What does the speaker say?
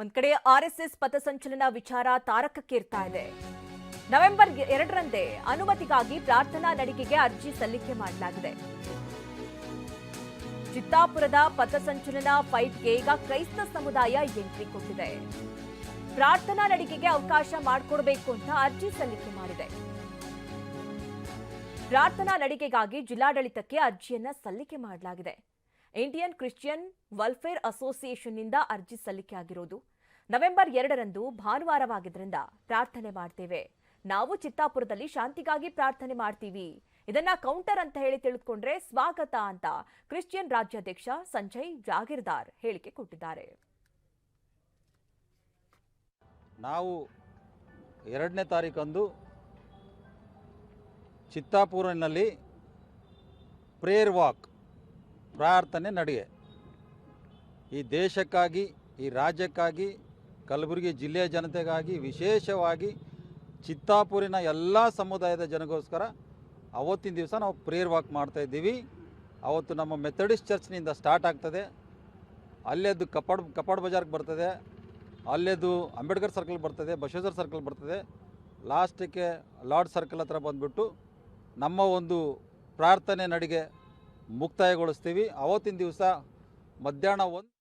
ಒಂದ್ ಕಡೆ ಆರ್ಎಸ್ಎಸ್ ಪಥಸಂಚಲನ ವಿಚಾರ ತಾರಕಕ್ಕೇರ್ತಾ ಇದೆ. ನವೆಂಬರ್ ಎರಡರಂದೇ ಅನುಮತಿಗಾಗಿ ಪ್ರಾರ್ಥನಾ ನಡಿಗೆಗೆ ಅರ್ಜಿ ಸಲ್ಲಿಕೆ ಮಾಡಲಾಗಿದೆ. ಚಿತ್ತಾಪುರದ ಪಥಸಂಚಲನ ಫೈಟ್ಗೆ ಈಗ ಕ್ರೈಸ್ತ ಸಮುದಾಯ ಎಂಟ್ರಿ ಕೊಟ್ಟಿದೆ. ಪ್ರಾರ್ಥನಾ ನಡಿಗೆಗೆ ಅವಕಾಶ ಮಾಡಿಕೊಡಬೇಕು ಅಂತ ಅರ್ಜಿ ಸಲ್ಲಿಕೆ ಮಾಡಿದೆ. ಪ್ರಾರ್ಥನಾ ನಡಿಗೆಗಾಗಿ ಜಿಲ್ಲಾಡಳಿತಕ್ಕೆ ಅರ್ಜಿಯನ್ನ ಸಲ್ಲಿಕೆ ಮಾಡಲಾಗಿದೆ. ಇಂಡಿಯನ್ ಕ್ರಿಶ್ಚಿಯನ್ ವೆಲ್ಫೇರ್ ಅಸೋಸಿಯೇಷನ್ನಿಂದ ಅರ್ಜಿ ಸಲ್ಲಿಕೆ ಆಗಿರೋದು ನವೆಂಬರ್ ಎರಡರಂದು ಭಾನುವಾರವಾಗಿದ್ದರಿಂದ ಪ್ರಾರ್ಥನೆ ಮಾಡ್ತೇವೆ. ನಾವು ಚಿತ್ತಾಪುರದಲ್ಲಿ ಶಾಂತಿಗಾಗಿ ಪ್ರಾರ್ಥನೆ ಮಾಡ್ತೀವಿ. ಇದನ್ನ ಕೌಂಟರ್ ಅಂತ ಹೇಳಿ ತಿಳಿದುಕೊಂಡ್ರೆ ಸ್ವಾಗತ ಅಂತ ಕ್ರಿಶ್ಚಿಯನ್ ರಾಜ್ಯಾಧ್ಯಕ್ಷ ಸಂಜಯ್ ಜಾಗೀರ್ದಾರ್ ಹೇಳಿಕೆ ಕೊಟ್ಟಿದ್ದಾರೆ. ನಾವು ಎರಡನೇ ತಾರೀಕಂದು ಚಿತ್ತಾಪುರನಲ್ಲಿ ಪ್ರೇಯರ್ ವಾಕ್ ಪ್ರಾರ್ಥನೆ ನಡಿಗೆ ಈ ದೇಶಕ್ಕಾಗಿ, ಈ ರಾಜ್ಯಕ್ಕಾಗಿ, ಕಲಬುರಗಿ ಜಿಲ್ಲೆಯ ಜನತೆಗಾಗಿ, ವಿಶೇಷವಾಗಿ ಚಿತ್ತಾಪುರಿನ ಎಲ್ಲ ಸಮುದಾಯದ ಜನಗೋಸ್ಕರ ಅವತ್ತಿನ ದಿವಸ ನಾವು ಪ್ರೇಯರ್ ವಾಕ್ ಮಾಡ್ತಾ ಇದ್ದೀವಿ. ಅವತ್ತು ನಮ್ಮ ಮೆಥಡಿಸ್ಟ್ ಚರ್ಚ್ನಿಂದ ಸ್ಟಾರ್ಟ್ ಆಗ್ತದೆ. ಅಲ್ಲೇದು ಕಪಾಡ್ ಕಪಾಡ್ ಬಜಾರ್ಗೆ ಬರ್ತದೆ. ಅಲ್ಲೇದು ಅಂಬೇಡ್ಕರ್ ಸರ್ಕಲ್ ಬರ್ತದೆ ಬಸವೇಶ್ವರ ಸರ್ಕಲ್ ಬರ್ತದೆ. ಲಾಸ್ಟಿಗೆ ಲಾರ್ಡ್ ಸರ್ಕಲ್ ಹತ್ರ ಬಂದುಬಿಟ್ಟು ನಮ್ಮ ಒಂದು ಪ್ರಾರ್ಥನೆ ನಡಿಗೆ ಮುಕ್ತಾಯಗೊಳಿಸ್ತೀವಿ. ಅವತ್ತಿನ ದಿವಸ ಮಧ್ಯಾಹ್ನ ಒಂದು